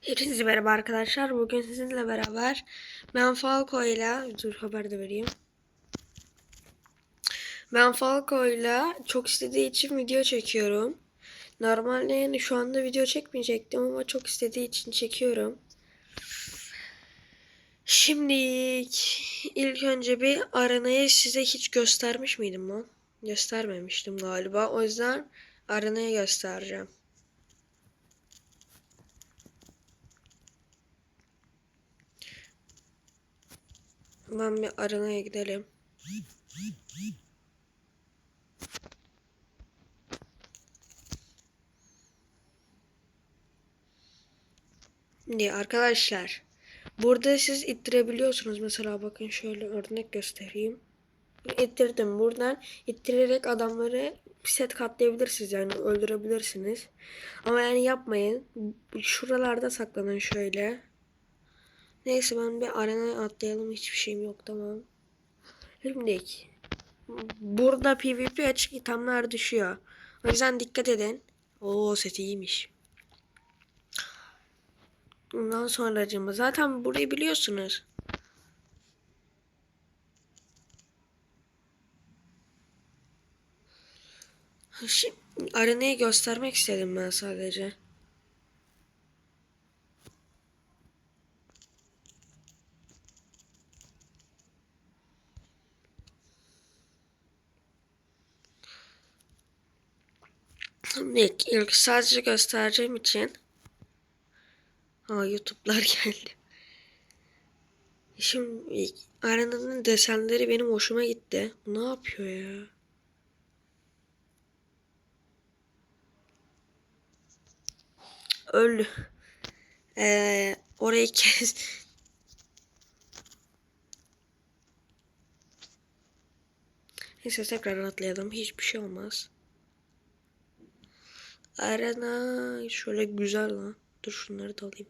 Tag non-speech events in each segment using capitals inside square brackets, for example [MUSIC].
Hepinize merhaba arkadaşlar. Bugün sizinle beraber ben Falco ile dur haber de vereyim. Ben Falco ile çok istediği için video çekiyorum. Normalde yani şu anda video çekmeyecektim ama çok istediği için çekiyorum. Şimdi ilk önce bir arenayı size hiç göstermiş miydim lan? Göstermemiştim galiba. O yüzden arenayı göstereceğim. Hemen bir arenaya gidelim. Şimdi arkadaşlar burada siz ittirebiliyorsunuz. Mesela bakın şöyle örnek göstereyim. İttirdim. Buradan ittirerek adamları set katlayabilirsiniz yani öldürebilirsiniz. Ama yani yapmayın. Şuralarda saklanın şöyle. Neyse ben bir arenaya atlayalım. Hiçbir şeyim yok tamam. Şimdi burada PvP açık itemler düşüyor. O yüzden dikkat edin. Oo set iyiymiş. Bundan sonra acımı. Zaten burayı biliyorsunuz. Şimdi arenayı göstermek istedim ben sadece. İlk, ilk sadece göstereceğim için ha YouTube'lar [LAUGHS] geldi. Şimdi arenanın desenleri benim hoşuma gitti. Ne yapıyor ya? Öldü. Ee, orayı kes. Neyse tekrar atlayalım. Hiçbir şey olmaz. Arena şöyle güzel lan. Dur şunları da alayım.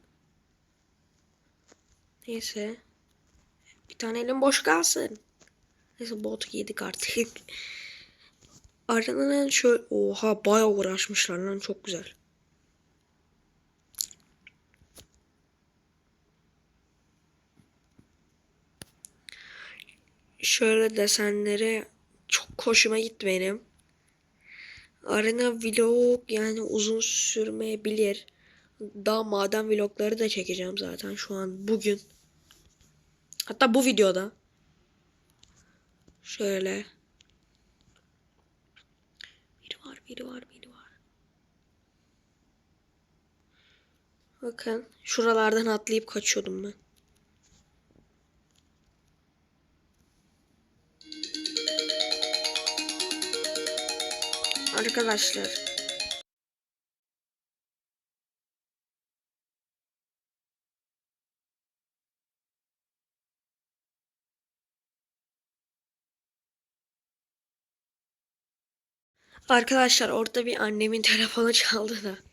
Neyse. Bir tane elim boş kalsın. Neyse bot yedik artık. [LAUGHS] Arena'nın şöyle oha bayağı uğraşmışlar lan çok güzel. Şöyle desenleri çok hoşuma gitti benim. Arena vlog yani uzun sürmeyebilir. Daha maden vlogları da çekeceğim zaten şu an bugün. Hatta bu videoda. Şöyle. Biri var, biri var, biri var. Bakın şuralardan atlayıp kaçıyordum ben. Arkadaşlar. Arkadaşlar orada bir annemin [LAUGHS] telefonu çaldı da.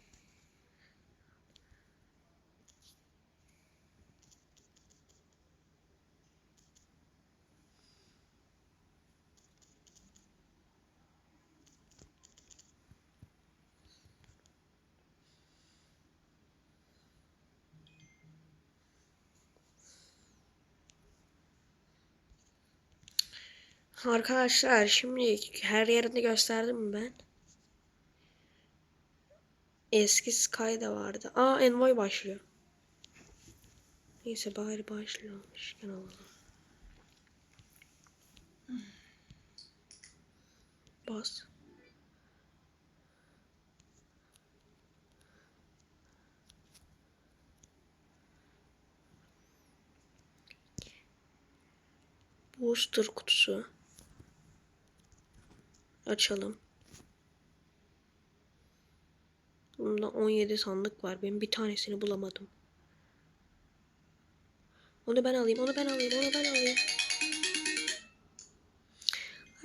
Arkadaşlar şimdi her yerini gösterdim ben? Eski Sky da vardı. Aa Envoy başlıyor. Neyse bari başlıyormuşken alalım. Bas. Booster kutusu. Açalım. Bunda 17 sandık var. Ben bir tanesini bulamadım. Onu ben alayım, onu ben alayım, onu ben alayım.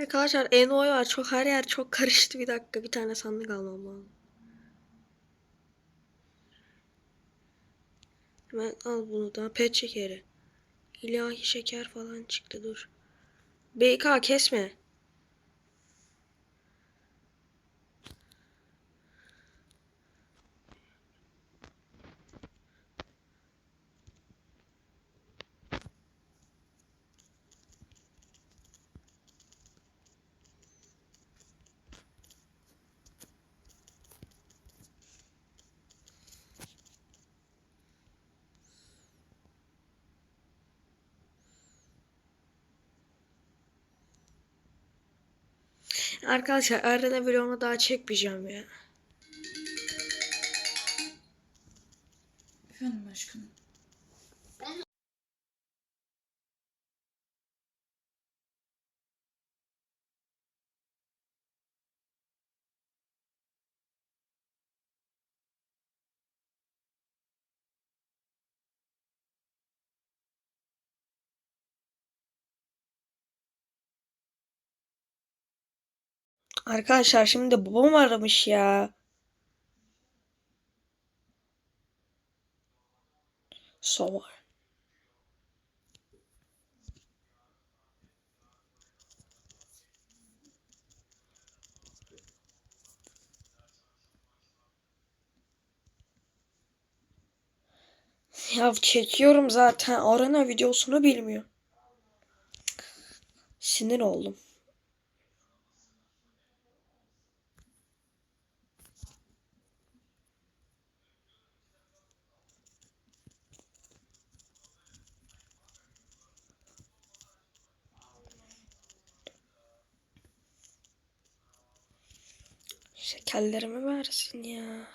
Arkadaşlar Enoy var. Çok her yer çok karıştı. Bir dakika bir tane sandık almam lazım. Hemen al bunu da. Pet şekeri. İlahi şeker falan çıktı dur. BK kesme. Arkadaşlar arada vlogumu daha çekmeyeceğim ya. Efendim aşkım. Arkadaşlar şimdi babam aramış ya. Sovar. Ya çekiyorum zaten. Arana videosunu bilmiyor. Sinir oldum. Şekerlerimi versin ya.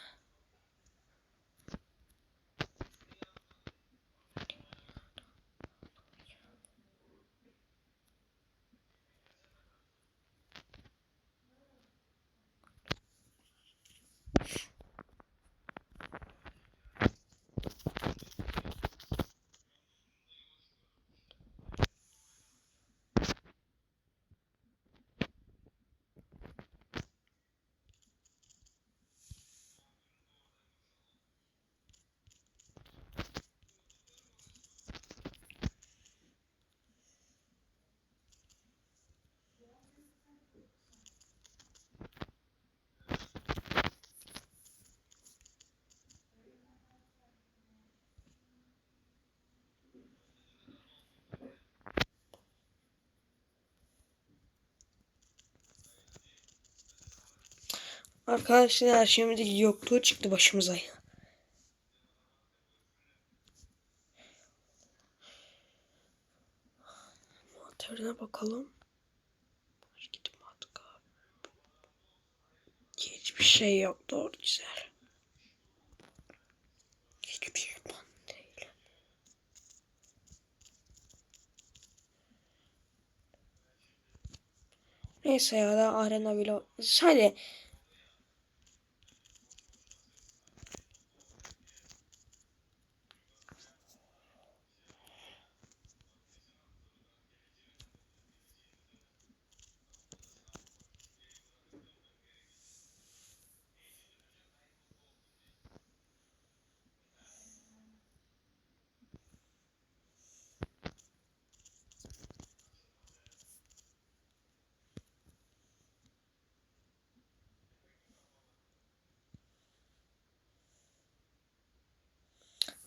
Arkadaşlar şimdi yokluğu çıktı başımıza. Motoruna bakalım. Gidip artık abi. Hiçbir şey yok doğru güzel. Hiçbir şey değil. Neyse ya da arena bile. Hadi.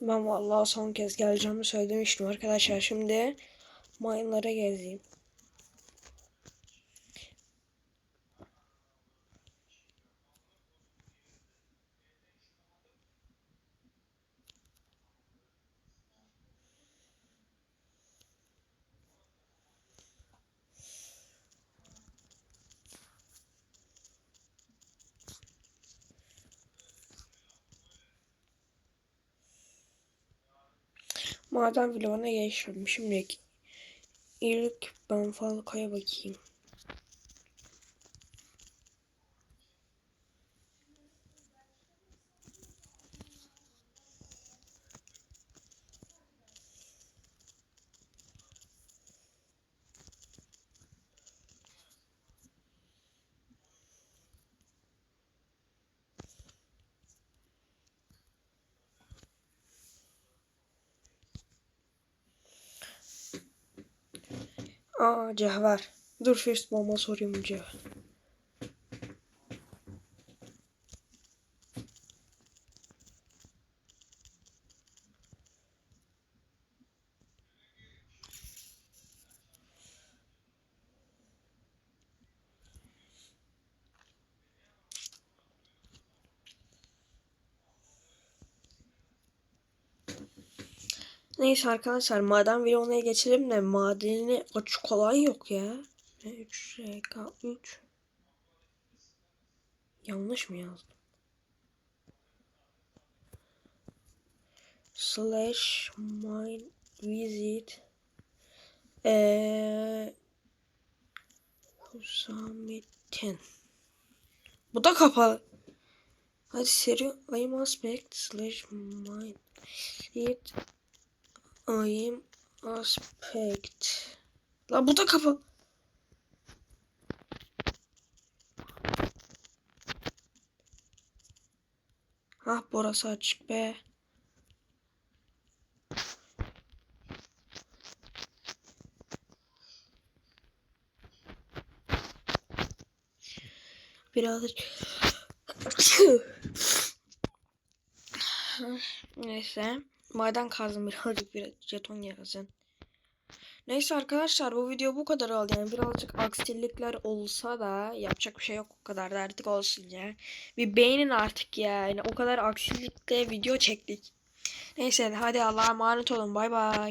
Ben vallahi son kez geleceğimi söylemiştim arkadaşlar. Şimdi mayınlara gezeyim. Maden vloguna geçiyorum. Şimdi ilk ben Falca'ya bakayım. Aa cevher. Dur first bomba sorayım cevher. Neyse arkadaşlar maden vloguna geçelim de madeni açık olan yok ya. 3 RK 3 Yanlış mı yazdım? Slash my visit eee Hüsamettin. Bu da kapalı. Hadi seri I am aspect slash my it I am aspect. La bu da kapalı. Ah burası açık be. Birazcık [LAUGHS] Neyse. Maden kazdım birazcık bir jeton yazın. Neyse arkadaşlar bu video bu kadar oldu. Yani birazcık aksilikler olsa da yapacak bir şey yok. O kadar da artık olsun ya. Bir beğenin artık ya. Yani o kadar aksilikle video çektik. Neyse hadi Allah'a emanet olun. Bay bay.